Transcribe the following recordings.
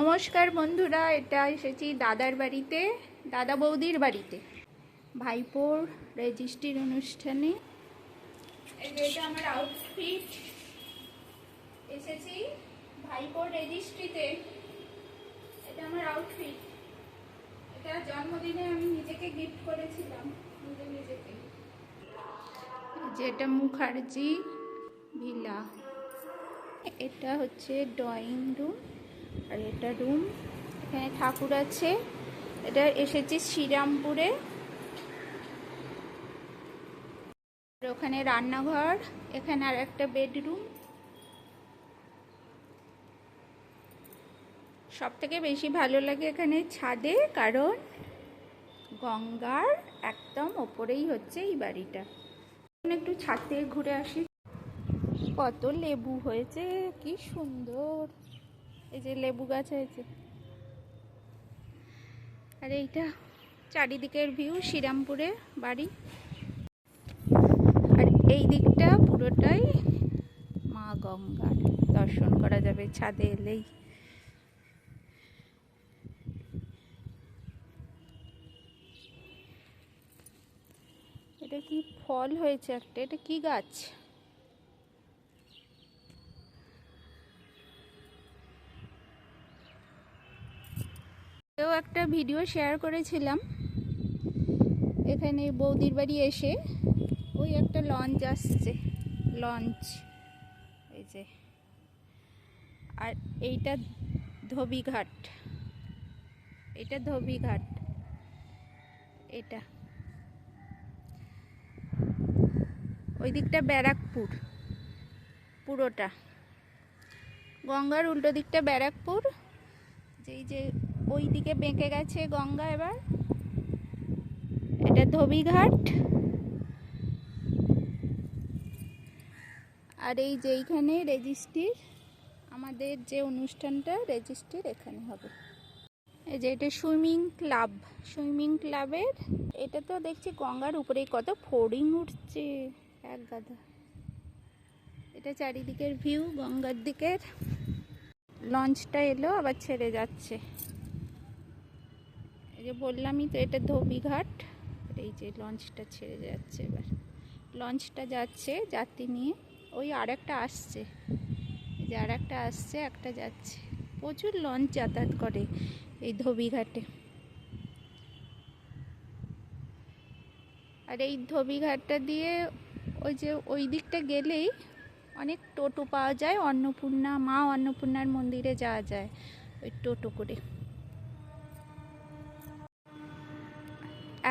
নমস্কার বন্ধুরা এটা এসেছি দাদার বাড়িতে, দাদা বৌদির বাড়িতে। ভাইপোর রেজিস্ট্রির অনুষ্ঠানে। এটা আমার আউটফিট এসেছি ভাইপোর রেজিস্ট্রিতে। এটা আমার আউটফিট এটা জন্মদিনে আমি নিজেকে গিফট করেছিলাম, নিজে নিজেকে। যেটা মুখার্জি ভিলা। এটা হচ্ছে ড্রয়িং রুম আর এটা রুম। এখানে ঠাকুর আছে। এটা এসেছি শ্রীরামপুরে। ওখানে রান্নাঘর। এখানে আর একটা বেডরুম। সব থেকে বেশি ভালো লাগে এখানে ছাদে, কারণ গঙ্গার একদম ওপরেই হচ্ছে এই বাড়িটা। একটু ছাদ থেকে ঘুরে আসি। কত লেবু হয়েছে, কি সুন্দর। এই যে লেবু গাছ হয়েছে। আর এইটা চারিদিকের ভিউ শ্রীরামপুরে বাড়ি। আর এই দিকটা পুরোটাই মা গঙ্গার। দর্শন করা যাবে ছাদে এলেই। এটা কি ফল হয়েছে একটা? এটা কি গাছ? এও একটা ভিডিও শেয়ার করেছিলাম। এখানে বৌদির বাড়ি এসে ওই একটা লঞ্চ আসছে। লঞ্চ। এই যে। আর এইটা ধোবিঘাট। এটা ধোবিঘাট। এটা। ওই দিকটা ব্যারাকপুর। পুরোটা। গঙ্গার উল্টো দিকটা ব্যারাকপুর। যেই যে ওই দিকে বেঁকে গেছে গঙ্গা এবার। এটা ধোবিঘাট। আর এই যে এইখানে রেজিস্ট্রির আমাদের যে অনুষ্ঠানটা রেজিস্ট্রির এখানে হবে। এই যে এটা সুইমিং ক্লাব, সুইমিং ক্লাবের। এটা তো দেখছি গঙ্গার উপরে কত ফড়িং উঠছে, এক গাদা। এটা চারিদিকের ভিউ, গঙ্গার দিকের। লঞ্চটা এলো, আবার ছেড়ে যাচ্ছে। যে বললামই তো এটা ধোবিঘাট। এই যে লঞ্চটা ছেড়ে যাচ্ছে এবার। লঞ্চটা যাচ্ছে যাত্রী নিয়ে। ওই আর একটা আসছে যে আর একটা আসছে, একটা যাচ্ছে। প্রচুর লঞ্চ যাতায়াত করে এই ধোবিঘাটে। আর এই ধোবিঘাটটা দিয়ে ওই যে ওই দিকটা গেলেই অনেক টোটো পাওয়া যায়। অন্নপূর্ণা, মা অন্নপূর্ণার মন্দিরে যাওয়া যায়। ওই টোটো করে।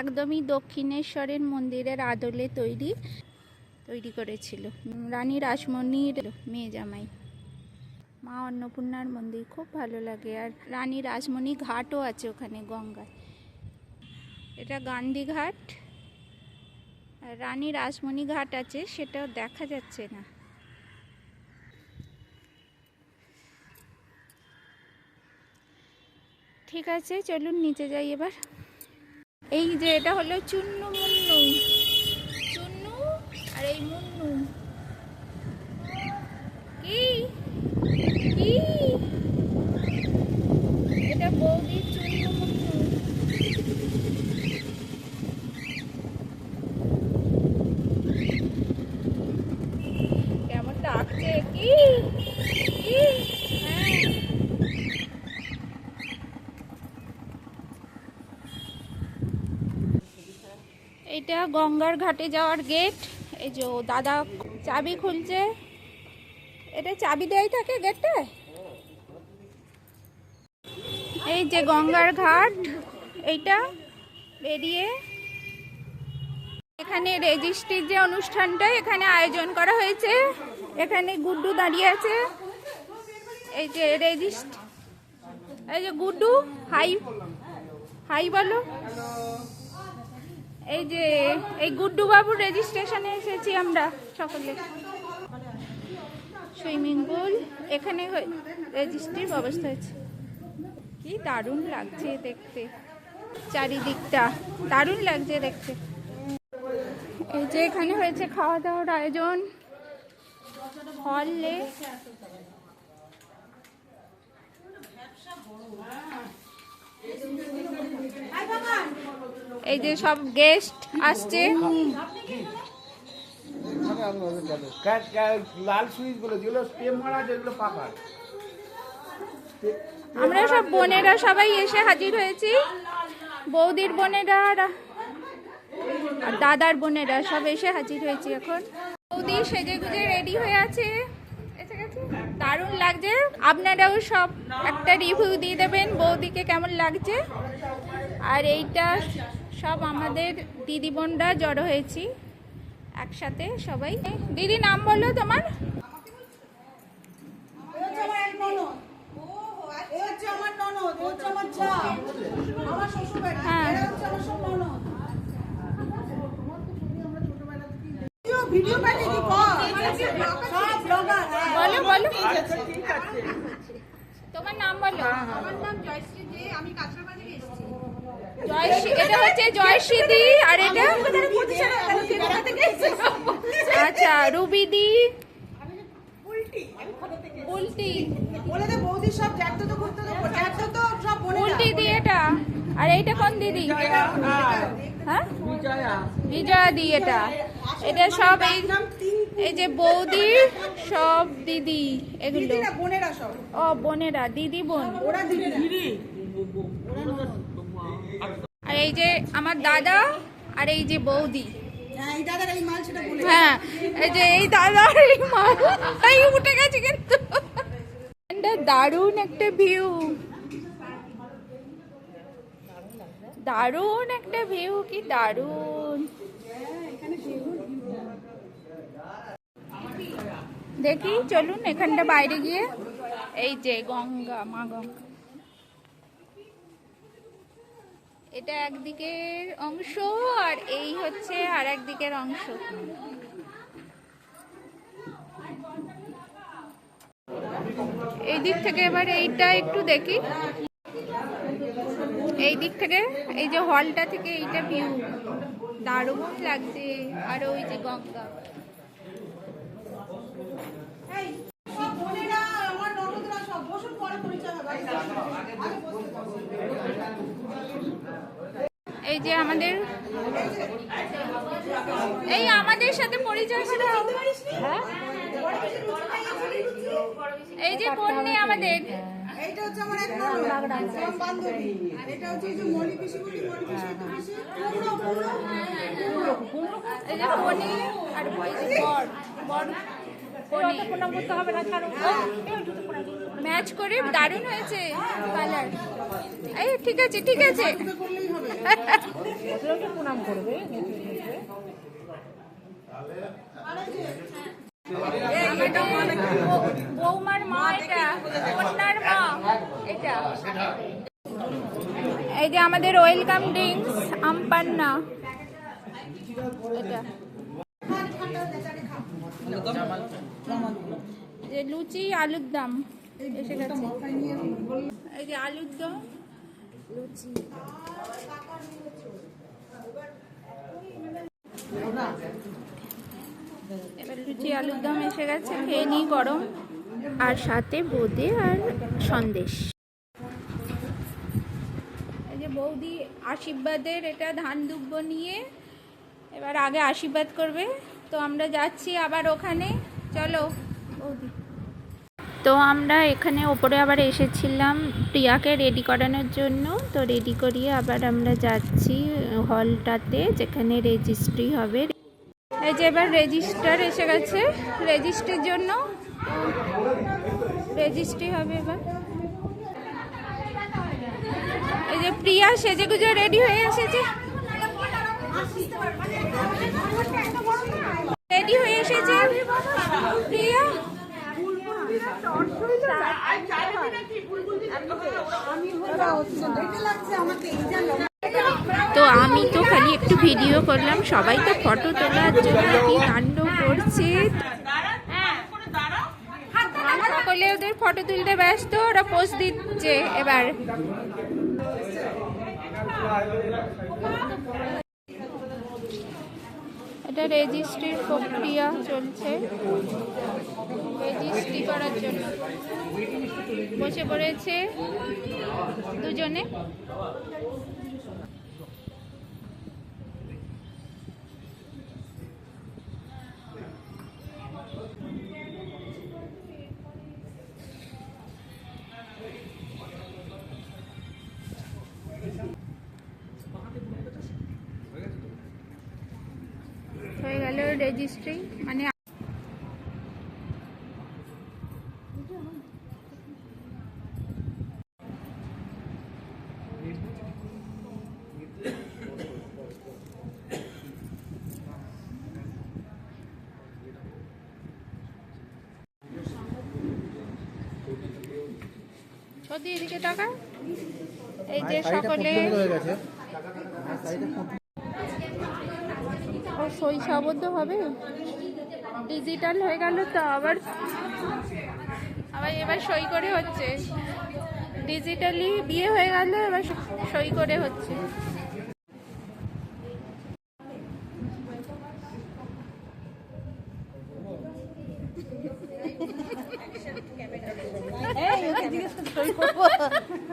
একদমই দক্ষিণেশ্বরের মন্দিরের আদলে তৈরি তৈরি করেছিল। রানী রাসমণির মেয়ে জামাই। মা অন্নপূর্ণার মন্দির খুব ভালো লাগে, আর রানী রাসমণি ঘাটও আছে ওখানে, গঙ্গায়। এটা গান্ধী ঘাট। আর রানী রাসমণি ঘাট আছে, সেটাও দেখা যাচ্ছে না। ঠিক আছে, চলুন নিচে যাই এবার। এই যে এটা হলো চুন্নু মুন্নু। চুন্নু আর এই মুন্নু। কি এটা বৌদি চুন্নু মুন্নু কেমন ডাকছে কি কি হ্যাঁ এটা গঙ্গার ঘাটে যাওয়ার গেট এই যে দাদা চাবি খুলছে। এটা চাবি দেয় থাকে গেটে এই যে গঙ্গার ঘাট, এইটা বেরিয়ে এখানে রেজিস্ট্রির যে অনুষ্ঠানটা এখানে আয়োজন করা হয়েছে। এখানে গুড্ডু দাঁড়িয়ে আছে। এই যে রেজিস্ট এই যে গুড্ডু, হাই হাই বলো। এই যে, এই গুড্ডু বাবুর রেজিস্ট্রেশনে এসেছি আমরা সকলে। সুইমিং পুল এখানে রেজিস্ট্রির ব্যবস্থা হয়েছে। কি দারুণ লাগছে দেখতে। চারিদিকটা দারুণ লাগছে দেখতে। এই যে এখানে হয়েছে খাওয়া দাওয়ার আয়োজন। হলে বাবা। এই যে সব গেস্ট আসছে। আমরা সব বোনেরা সবাই এসে হাজির হয়েছি। বৌদির বোনেরা আর- আর দাদার বোনেরা সব এসে হাজির হয়েছি এখন। বৌদি সেজে গুজে রেডি হয়ে আছে। দারুণ লাগছে। আপনারাও সব একটা রিভিউ দিয়ে দেবেন বৌদিকে কেমন লাগছে। আর এইটা সব আমাদের দিদি বোনরা জড়ো হয়েছি। একসাথে সবাই। দিদি নাম বলো তোমার? যা, আমার শ্বশুরবাড়ি, হ্যাঁ। হ্যাঁ। বলো বলো। তোমার নাম বলো। আমার নাম জয়শ্রী দে, আমি থেকে এসেছি। জয়শ্রী এটা হচ্ছে জয়শ্রীদি আর এটা। আচ্ছা রুবিদি উল্টি, দে এটা আর এইটা কোন দিদি? হ্যাঁ? বিজয়া। দি এটা। এটা সব এই এই যে বৌদি সব দিদি এগুলো। বোনেরা সব। ও বোনেরা দিদি বোন। ওরা দিদি। আর এই যে আমার দাদা আর এই যে বৌদি। হ্যাঁ এই মাল হ্যাঁ এই যে এই এই মা এই উঠে গেছে কিন্তু। দারুণ একটা ভিউ। দারুণ একটা ভিউ কি দারুণ। দেখি চলুন এখানটা বাইরে গিয়ে। এই যে গঙ্গা মা গঙ্গা। এটা একদিকের অংশ আর এই হচ্ছে আর একদিকের অংশ। এই দিক থেকে এবার এইটা একটু দেখি। এই দিক থেকে, এই যে হলটা থেকে এইটা ভিউ দারুণ লাগছে। আর ওই যে গঙ্গা। আমার সব বসুন, পরে পরিচয় হবে আগে বসুন। এই যে আমাদের এই আমাদের সাথে পরিচয় করে হ্যাঁ? এই যে কন্যা আমাদের। এইটা হচ্ছে আমার এক বান্ধবী। এটা হচ্ছে যে মলি পিসি বলি মলি পিসি তো পিসি। পুরো পুরো এই যে কনে আর এই যে বর বর প্রণাম করতে হবে না ম্যাচ করে দারুণ হয়েছে কালার। এই ঠিক আছে ঠিক আছে। এই যে আমাদের ওয়েলকাম ড্রিঙ্কস, আমপান্না। লুচি, আলুর দাম। এসে গেছে। এই যে আলুর দম, লুচি। এবার লুচি, আলুর দম এসে গেছে, খেয়ে নিই গরম। আর সাথে বোঁদে আর সন্দেশ। বৌদি আশীর্বাদের এটা ধান দুব্ব নিয়ে এবার আগে আশীর্বাদ করবে। তো আমরা যাচ্ছি আবার ওখানে। চলো। বৌদি। তো আমরা এখানে ওপরে আবার এসেছিলাম প্রিয়াকে রেডি করানোর জন্য। তো রেডি করিয়ে আবার আমরা যাচ্ছি হলটাতে যেখানে রেজিস্ট্রি হবে। এই যে এবার রেজিস্টার এসে গেছে। রেজিস্ট্রির জন্য রেজিস্ট্রি হবে এবার। এই যে প্রিয়া সেজে গুজে রেডি হয়ে এসেছে। রেডি হয়ে এসেছে। প্রিয়া? লাগছে আমাকে তো আমি তো খালি একটু ভিডিও করলাম। সবাই তো ফটো তোলার জন্য কি কাণ্ড করছে? সকলে ওদের ফটো তুলতে ব্যস্ত, ওরা পোস্ট দিচ্ছে এবার। এটা রেজিস্ট্রির প্রক্রিয়া চলছে। রেজিস্ট্রি করার জন্য। বসে পড়েছে দুজনে। রেজিস্ট্রি মানে এদিকে টাকা? এই যে সকলে ও সই সাবদ্ধ হবে। ডিজিটাল হয়ে গেল তো আবার। আবার এবার সই করে হচ্ছে। ডিজিটালি বিয়ে হয়ে গেল, এবার সই করে হচ্ছে।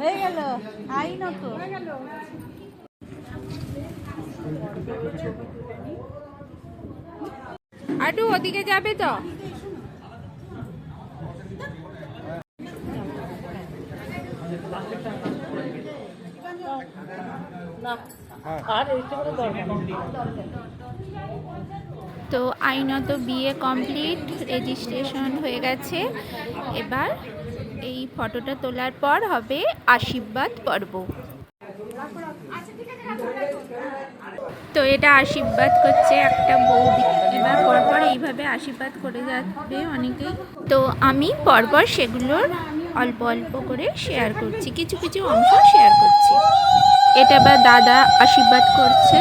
হয়ে গেল। আই তো। আটু ওদিকে যাবে তো? তো আইনত বিয়ে কমপ্লিট, রেজিস্ট্রেশন হয়ে গেছে। এবার এই ফটোটা তোলার পর হবে আশীর্বাদ পর্ব। তো এটা আশীর্বাদ করছে একটা বউ এবার পরপর এইভাবে আশীর্বাদ করে যাবে অনেকেই। তো আমি পরপর সেগুলোর অল্প অল্প করে শেয়ার করছি, কিছু কিছু অংশ শেয়ার করছি। এটা বা দাদা আশীর্বাদ করছে,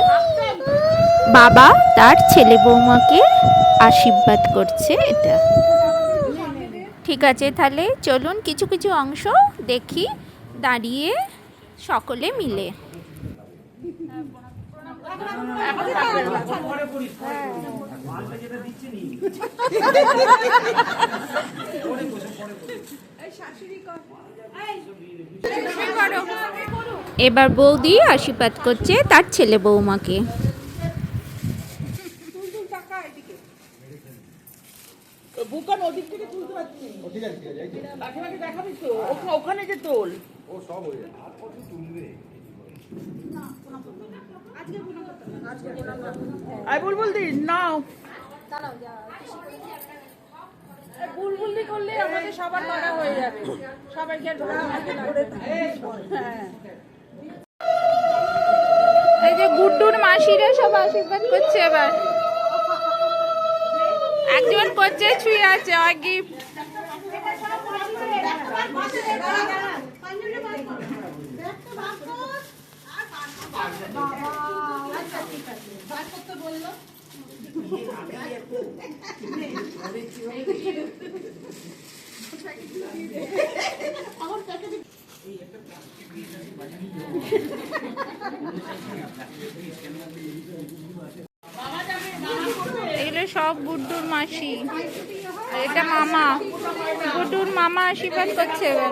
বাবা তার ছেলে বৌমাকে আশীর্বাদ করছে এটা। ঠিক আছে, তাহলে চলুন কিছু কিছু অংশ দেখি, দাঁড়িয়ে সকলে মিলে। এবার বৌদি আশীর্বাদ করছে তার ছেলে বৌমাকে। বুকান ওদিক থেকে তুলতে পারছি বাকি বাকি দেখাবি তো ওখানে যে তোল আই বুলবুল দি নাও। এই বুলবুল দি করলে আমাদের সবার মারা হয়ে যাবে। সবাইকে আর ধরা হবে না। হ্যাঁ। এই যে গুড্ডুর মাসিরা সব আশীর্বাদ করছে এবার। একজন করছে ছুঁয়ে আছে আর গিফট এগুলো সব গুড্ডুর মাসি। এটা মামা। গুড্ডুর মামা আশীর্বাদ করছে এবার।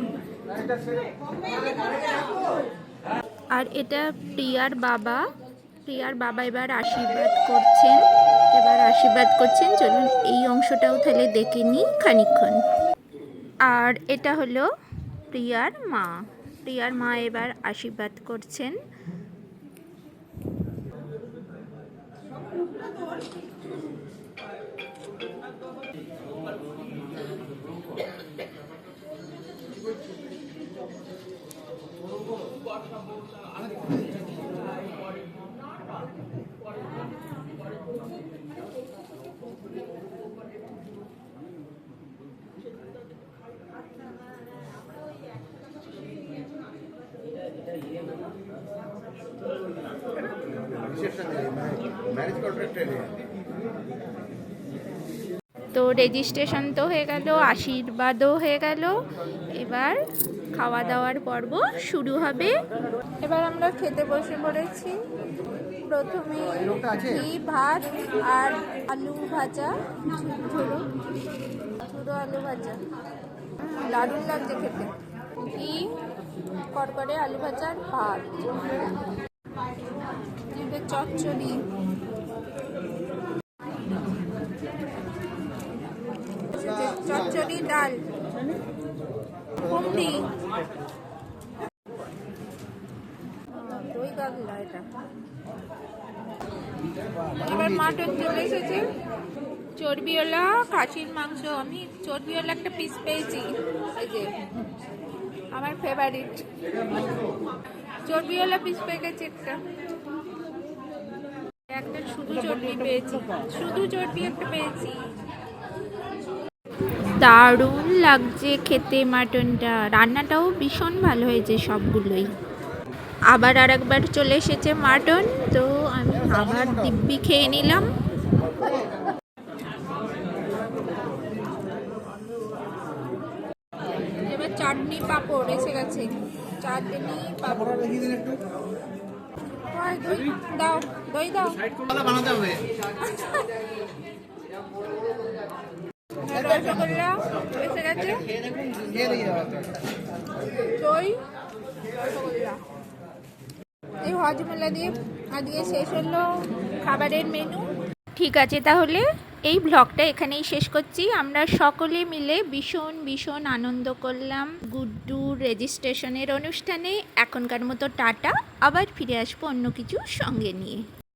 আর এটা প্রিয়ার বাবা। প্রিয়ার বাবা এবার আশীর্বাদ করছেন। এবার আশীর্বাদ করছেন, চলুন এই অংশটাও তাহলে দেখে নিই খানিক্ষণ আর এটা হলো প্রিয়ার মা। প্রিয়ার মা এবার আশীর্বাদ করছেন। তো রেজিস্ট্রেশন তো হয়ে গেল আশীর্বাদও হয়ে গেল। এবার খাওয়া দাওয়ার পর্ব শুরু হবে। এবার আমরা খেতে বসে পড়েছি। প্রথমে ঘি, ভাত আর আলু ভাজা। ঝুড়ো ঝুড়ো আলু ভাজা। দারুণ লাগছে খেতে। ঘি কড়কড়ে আলু ভাজা আর ভাত। চচ্চড়ি। চচ্চড়ি ডাল কুমড়ি দই কাতলা এটা এবার মাটন চলে এসেছে। চর্বিওয়ালা খাসির মাংস। আমি চর্বিওয়ালা একটা পিস পেয়েছি। আমার ফেভারিট চর্বিওয়ালা পিস পেয়ে গেছে একটা। একটা শুধু চর্বি পেয়েছি। শুধু চর্বি একটা পেয়েছি। দারুণ লাগছে খেতে মাটনটা। রান্নাটাও ভীষণ ভালো হয়েছে সবগুলোই। আবার আর একবার চলে এসেছে মাটন, তো আবার দিব্যি খেয়ে নিলাম। এবার চাটনি পাঁপড় এসে গেছে। চাটনি পাঁপড়। দই। দাও দই দাও। রসগোল্লা এসে গেছে। দই, রসগোল্লা। এই হজমোলা দিয়ে আজকে শেষ হলো খাবারের মেনু ঠিক আছে, তাহলে এই ব্লগটা এখানেই শেষ করছি। আমরা সকলে মিলে ভীষণ ভীষণ আনন্দ করলাম গুড্ডু রেজিস্ট্রেশনের অনুষ্ঠানে। এখনকার মতো টাটা। আবার ফিরে আসব অন্য কিছু সঙ্গে নিয়ে।